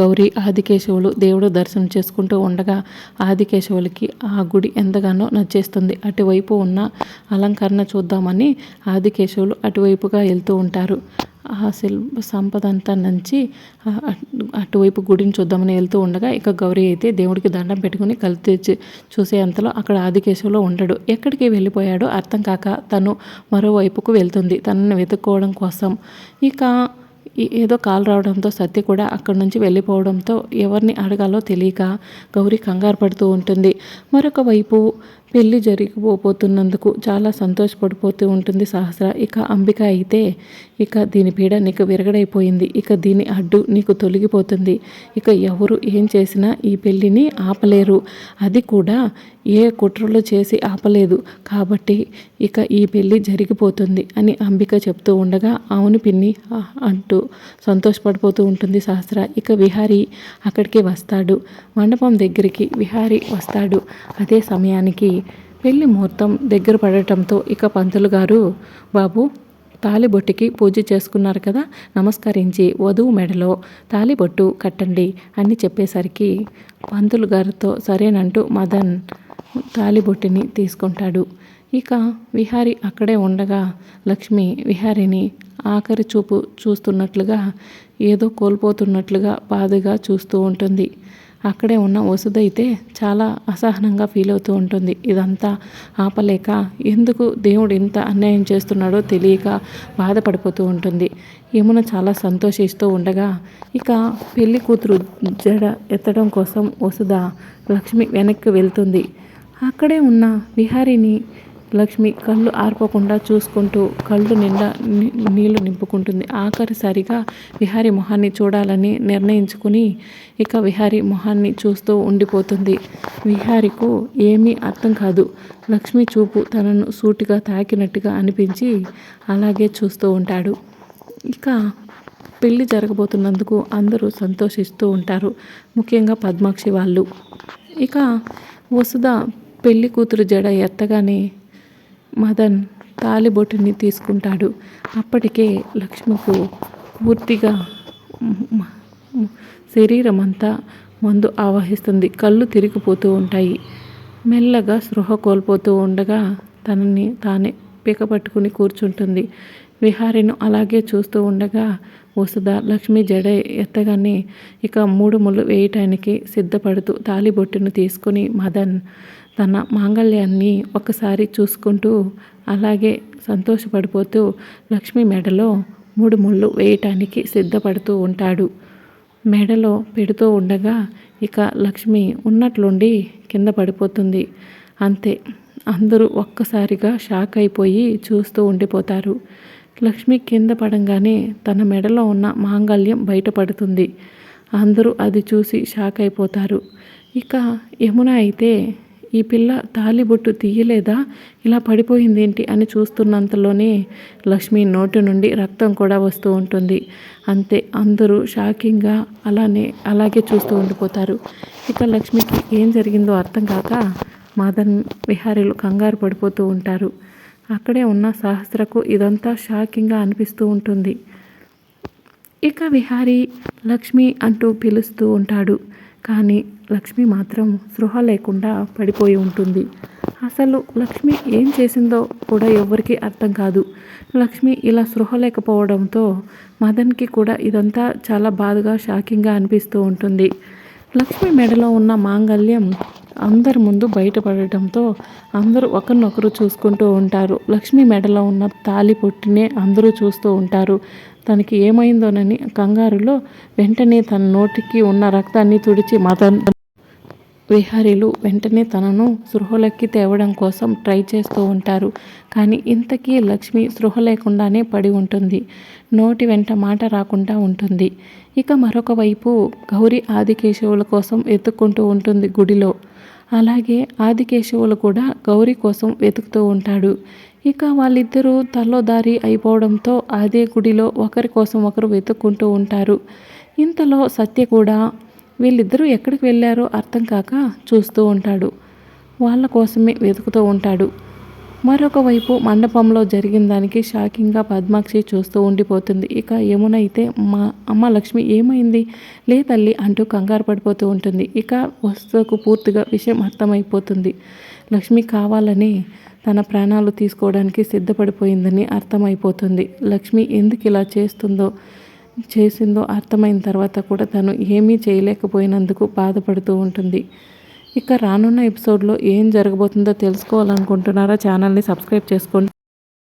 గౌరీ ఆదికేశవులు దేవుడు దర్శనం చేసుకుంటూ ఉండగా ఆదికేశవులకి ఆ గుడి ఎంతగానో నచ్చేస్తుంది. అటువైపు ఉన్న అలంకరణ చూద్దామని ఆదికేశవులు అటువైపుగా వెళ్తూ ఉంటారు. ఆ శిల్ప సంపద అంతా నుంచి అటువైపు గుడిని చూద్దామని వెళ్తూ ఉండగా ఇక గౌరీ అయితే దేవుడికి దండం పెట్టుకుని కళ్ళు తెచ్చి చూసే అంతలో అక్కడ ఆదికేశవులో ఉండడు. ఎక్కడికి వెళ్ళిపోయాడో అర్థం కాక తను మరోవైపుకు వెళ్తుంది. తనని వెతుక్కోవడం కోసం. ఇక ఏదో కాల్ రావడంతో సత్య కూడా అక్కడి నుంచి వెళ్ళిపోవడంతో ఎవరిని అడగాలో తెలియక గౌరీ కంగారు పడుతూ ఉంటుంది. మరొక వైపు పెళ్ళి జరిగిపోతున్నందుకు చాలా సంతోషపడిపోతూ ఉంటుంది సహస్ర. ఇక అంబిక అయితే ఇక దీని పీడ నీకు విరగడైపోయింది. ఇక దీని అడ్డు నీకు తొలగిపోతుంది. ఇక ఎవరు ఏం చేసినా ఈ పెళ్ళిని ఆపలేరు. అది కూడా ఏ కుట్రలు చేసి ఆపలేదు. కాబట్టి ఇక ఈ పెళ్ళి జరిగిపోతుంది అని అంబిక చెప్తూ ఉండగా అవును పిన్ని అంటూ సంతోషపడిపోతూ ఉంటుంది సహస్ర. ఇక విహారీ అక్కడికి వస్తాడు. మండపం దగ్గరికి విహారీ వస్తాడు. అదే సమయానికి పెళ్ళి ముహూర్తం దగ్గర పడటంతో ఇక పంతులు గారు బాబు తాలిబొట్టుకి పూజ చేసుకున్నారు కదా నమస్కరించి వధువు మెడలో తాలిబొట్టు కట్టండి అని చెప్పేసరికి పంతులు గారితో సరేనంటూ మదన్ తాలిబొట్టుని తీసుకుంటాడు. ఇక విహారి అక్కడే ఉండగా లక్ష్మి విహారిని ఆఖరి చూపు చూస్తున్నట్లుగా ఏదో కోల్పోతున్నట్లుగా బాధగా చూస్తూ ఉంటుంది. అక్కడే ఉన్న వసుదైతే అయితే చాలా అసహనంగా ఫీల్ అవుతూ ఉంటుంది. ఇదంతా ఆపలేక ఎందుకు దేవుడు ఇంత అన్యాయం చేస్తున్నాడో తెలియక బాధపడిపోతూ ఉంటుంది. యమున చాలా సంతోషిస్తూ ఉండగా ఇక పెళ్ళి కూతురు జడ ఎత్తడం కోసం వసుధ లక్ష్మి వెనక్కి వెళ్తుంది. అక్కడే ఉన్న విహారిని లక్ష్మి కళ్ళు ఆర్పకుండా చూసుకుంటూ కళ్ళు నిండా నీళ్ళు నింపుకుంటుంది. ఆఖరిసారిగా విహారి మొహాన్ని చూడాలని నిర్ణయించుకుని ఇక విహారి మొహాన్ని చూస్తూ ఉండిపోతుంది. విహారికు ఏమీ అర్థం కాదు. లక్ష్మి చూపు తనను సూటిగా తాకినట్టుగా అనిపించి అలాగే చూస్తూ ఉంటాడు. ఇక పెళ్ళి జరగబోతున్నందుకు అందరూ సంతోషిస్తూ ఉంటారు ముఖ్యంగా పద్మాక్షి వాళ్ళు. ఇక వసుధ పెళ్ళి కూతురు జడ ఎత్తగానే మదన్ తాలిబొట్టుని తీసుకుంటాడు. అప్పటికే లక్ష్మికు పూర్తిగా శరీరం అంతా మందు ఆవహిస్తుంది. కళ్ళు తిరిగిపోతూ ఉంటాయి. మెల్లగా స్పృహ కోల్పోతూ ఉండగా తనని తానే పట్టుకుని కూర్చుంటుంది. విహారిను అలాగే చూస్తూ ఉండగా వసుధ లక్ష్మి జడ ఎత్తగానే ఇక మూడు ముళ్ళు వేయటానికి సిద్ధపడుతూ తాలిబొట్టును తీసుకుని మదన్ తన మాంగళ్యాన్ని ఒకసారి చూసుకుంటూ అలాగే సంతోషపడిపోతూ లక్ష్మి మెడలో మూడు ముళ్ళు వేయటానికి సిద్ధపడుతూ ఉంటాడు. మెడలో పెడుతూ ఉండగా ఇక లక్ష్మి ఉన్నట్లుండి కింద పడిపోతుంది. అంతే అందరూ ఒక్కసారిగా షాక్ అయిపోయి చూస్తూ ఉండిపోతారు. లక్ష్మి కింద పడంగానే తన మెడలో ఉన్న మాంగళ్యం బయటపడుతుంది. అందరూ అది చూసి షాక్ అయిపోతారు. ఇక యమున అయితే ఈ పిల్ల తాలిబొట్టు తీయలేదా? ఇలా పడిపోయింది ఏంటి అని చూస్తున్నంతలోనే లక్ష్మి నోటి నుండి రక్తం కూడా వస్తూ ఉంటుంది. అంతే అందరూ షాకింగ్గా అలానే అలాగే చూస్తూ ఉండిపోతారు. ఇక లక్ష్మికి ఏం జరిగిందో అర్థం కాక మాదన్ విహారీలు కంగారు పడిపోతూ ఉంటారు. అక్కడే ఉన్న సహస్రకు ఇదంతా షాకింగ్గా అనిపిస్తూ ఉంటుంది. ఇక విహారీ లక్ష్మి అంటూ పిలుస్తూ ఉంటాడు. కానీ లక్ష్మి మాత్రం సృహ లేకుండా పడిపోయి ఉంటుంది. అసలు లక్ష్మి ఏం చేసిందో కూడా ఎవ్వరికీ అర్థం కాదు. లక్ష్మి ఇలా సృహ లేకపోవడంతో మదన్కి కూడా ఇదంతా చాలా బాధగా షాకింగ్గా అనిపిస్తూ ఉంటుంది. లక్ష్మి మెడలో ఉన్న మాంగల్యం అందరి ముందు బయటపడటంతో అందరూ ఒకరినొకరు చూసుకుంటూ ఉంటారు. లక్ష్మి మెడలో ఉన్న తాలి పొట్టినే అందరూ చూస్తూ ఉంటారు. తనకి ఏమైందోనని కంగారులో వెంటనే తన నోటికి ఉన్న రక్తాన్ని తుడిచి మదన్ విహారీలు వెంటనే తనను సృహలోకి తేవడం కోసం ట్రై చేస్తూ ఉంటారు. కానీ ఇంతకీ లక్ష్మి సృహ లేకుండానే పడి ఉంటుంది. నోటి వెంట మాట రాకుండా ఉంటుంది. ఇక మరొక వైపు గౌరీ ఆదికేశవుల కోసం ఎత్తుక్కుంటూ ఉంటుంది గుడిలో. అలాగే ఆదికేశవులు కూడా గౌరీ కోసం వెతుకుతూ ఉంటాడు. ఇక వాళ్ళిద్దరూ తల్లోదారి అయిపోవడంతో అదే గుడిలో ఒకరి కోసం ఒకరు వెతుక్కుంటూ ఉంటారు. ఇంతలో సత్య కూడా వీళ్ళిద్దరూ ఎక్కడికి వెళ్ళారో అర్థం కాక చూస్తూ ఉంటాడు. వాళ్ళ కోసమే వెతుకుతూ ఉంటాడు. మరొక వైపు మండపంలో జరిగిన దానికి షాకింగ్గా పద్మాక్షి చూస్తూ ఉండిపోతుంది. ఇక ఏమునైతే మా అమ్మ లక్ష్మి ఏమైంది? లే తల్లి అంటూ కంగారు పడిపోతూ ఉంటుంది. ఇక వస్తువుకు పూర్తిగా విషయం అర్థమైపోతుంది. లక్ష్మి కావాలని తన ప్రాణాలు తీసుకోవడానికి సిద్ధపడిపోయిందని అర్థమైపోతుంది. లక్ష్మి ఎందుకు ఇలా చేస్తుందో చేసిందో అర్థమైన తర్వాత కూడా తను ఏమీ చేయలేకపోయినందుకు బాధపడుతూ ఉంటుంది. ఇక రానున్న ఎపిసోడ్లో ఏం జరగబోతుందో తెలుసుకోవాలనుకుంటున్నారా? ఛానల్ని సబ్స్క్రైబ్ చేసుకోండి.